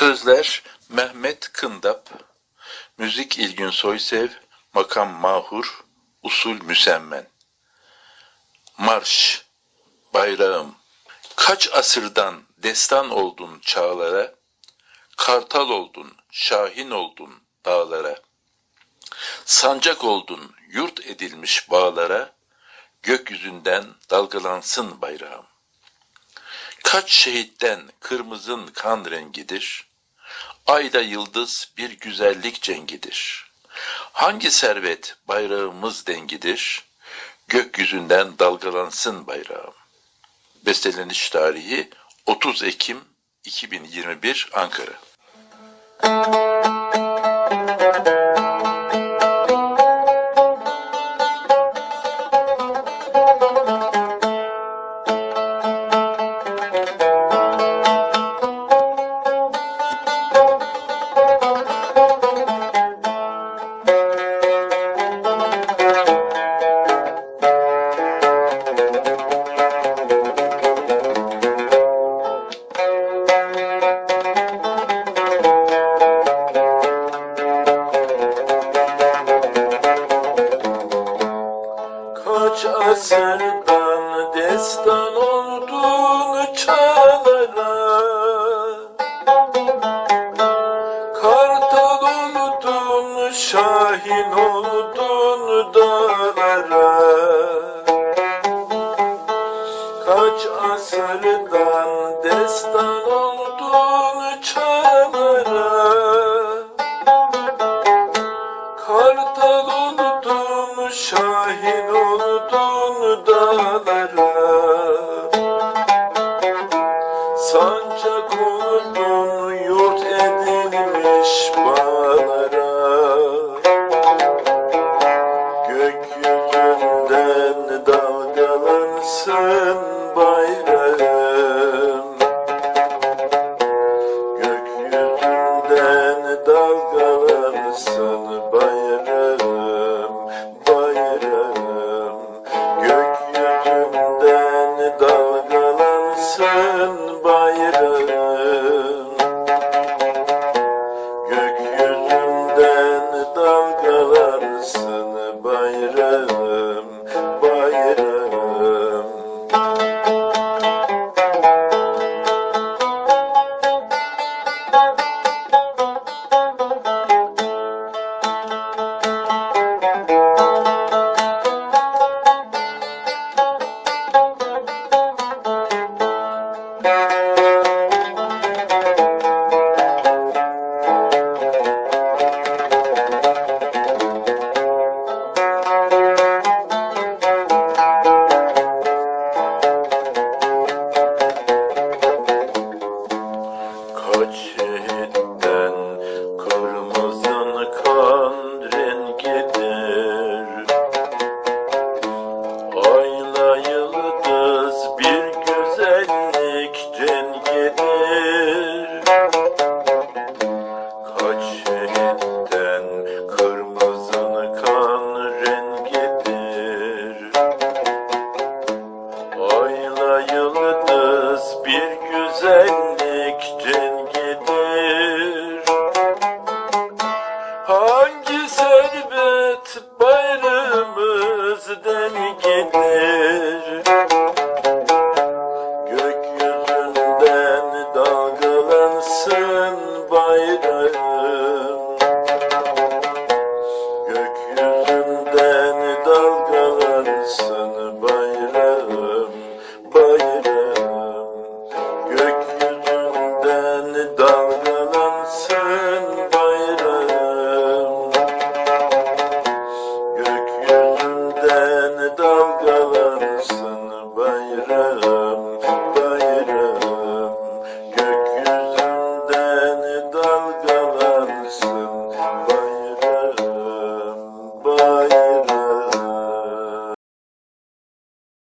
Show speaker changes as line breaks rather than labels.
Sözler Mehmet Kındap, Müzik İlgün Soysev, Makam Mahur, Usul Müsemmen. Marş, bayrağım, kaç asırdan destan oldun çağlara, kartal oldun, şahin oldun dağlara, sancak oldun yurt edilmiş bağlara, gökyüzünden dalgalansın bayrağım. Kaç şehitten kırmızın kan rengidir, ayda yıldız bir güzellik cengidir. Hangi servet bayrağımız dengidir, gökyüzünden dalgalansın bayrağım. Besteleniş tarihi 30 Ekim 2021 Ankara.
Asırdan destan oldun çağlara Kartal oldun, şahin oldun dağlara. Kaç asırdan oldun Hello. gören dağ.